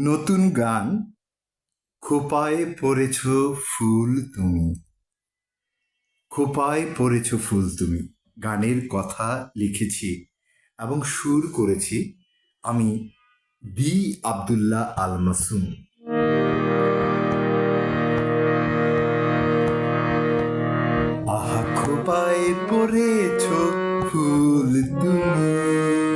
নতুন গান, খোপায় পড়েছ ফুল তুমি। খোপায় পড়েছ ফুল তুমি। গানের কথা লিখেছি এবং সুর করেছি আমি বি আবদুল্লাহ আল মাসুম আহা, খোপায় পড়েছ ফুল তুমি।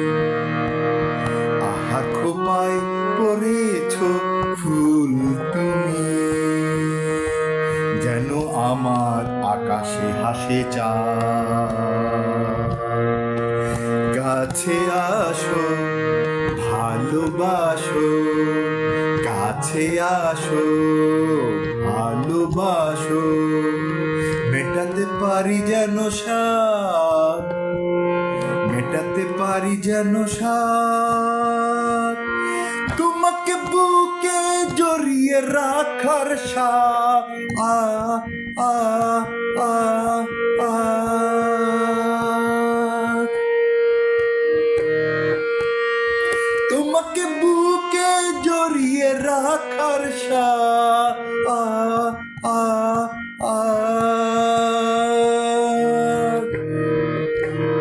গাছে আসো, ভালোবাসো। কাছে আসো, ভালোবাসো। মেটাতে পারি যেন সাত মেটাতে পারি যেন সাত তোমাকে বুকে জড়িয়ে রাখার সাত আ আ আ। আ তোমাকে বুকে জড়িয়ে রাখার সাত আ আ।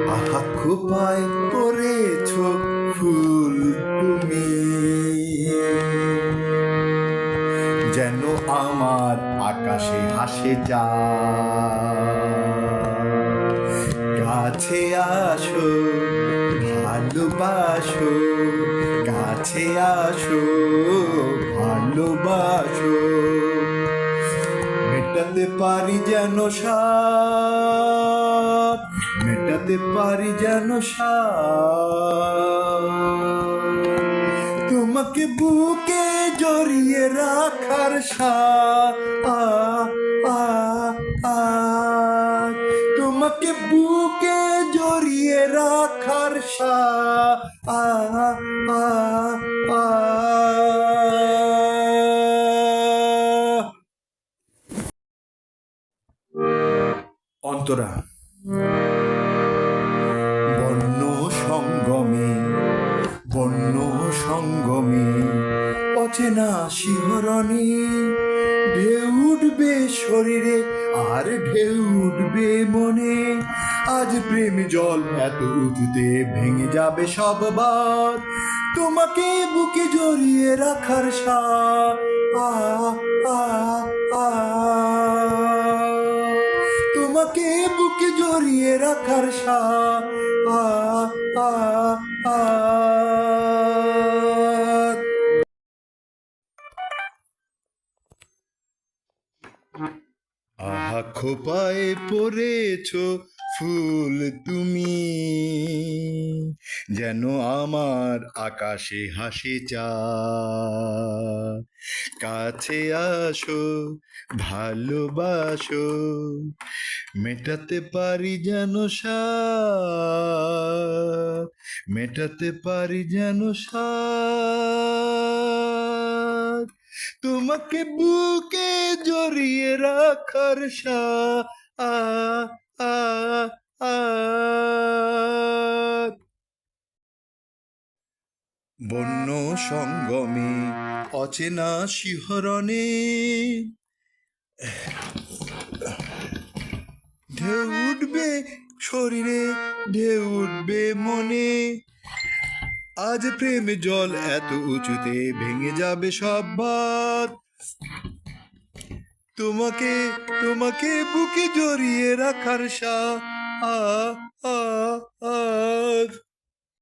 আহা, খোপায় পড়েছ ফুল তুমি। যেন আমার আকাশে হাসে যা। কাছে আসো, ভালোবাসো, কাছে আসো, ভালোবাসো। মেটাতে পারি যেন সাত মেটাতে পারি যেন সাত তোমাকে বুকে জড়িয়ে রাখার সা আ আ। তোমাকে বুকে রাখার সাত আ আ আ। অন্তরা, বন্য সঙ্গমে বন্য সঙ্গমে, অচেনা শিহরণে ঢেউ উঠবে শরীরে আর ঢেউ উঠবে মনে, আজ প্রেম জল এত উঁচুতে ভেঙে যাবে সব বাদ তোমাকে বুকে জড়িয়ে রাখার সা, আ আ আ। তোমাকে বুকে জড়িয়ে রাখার সা, আ আ আ। খোপায় পড়েছ ফুল তুমি। যেন আমার আকাশে হাসি চা। কাছে আসো ভালোবাসো মেটাতে পারি যেন সাত মেটাতে পারি যেন সাত তোমাকে বুকে জড়িয়ে রাখার সা আ আ আ বন্য সঙ্গমে অচেনা শিহরণে ঢেউ উঠবে শরীরে, ঢেউ উঠবে মনে। আজ প্রেমে জল এত উঁচুতে ভেঙে যাবে সব ভাত তোমাকে তোমাকে বুকে জড়িয়ে রাখার সা আ আ আ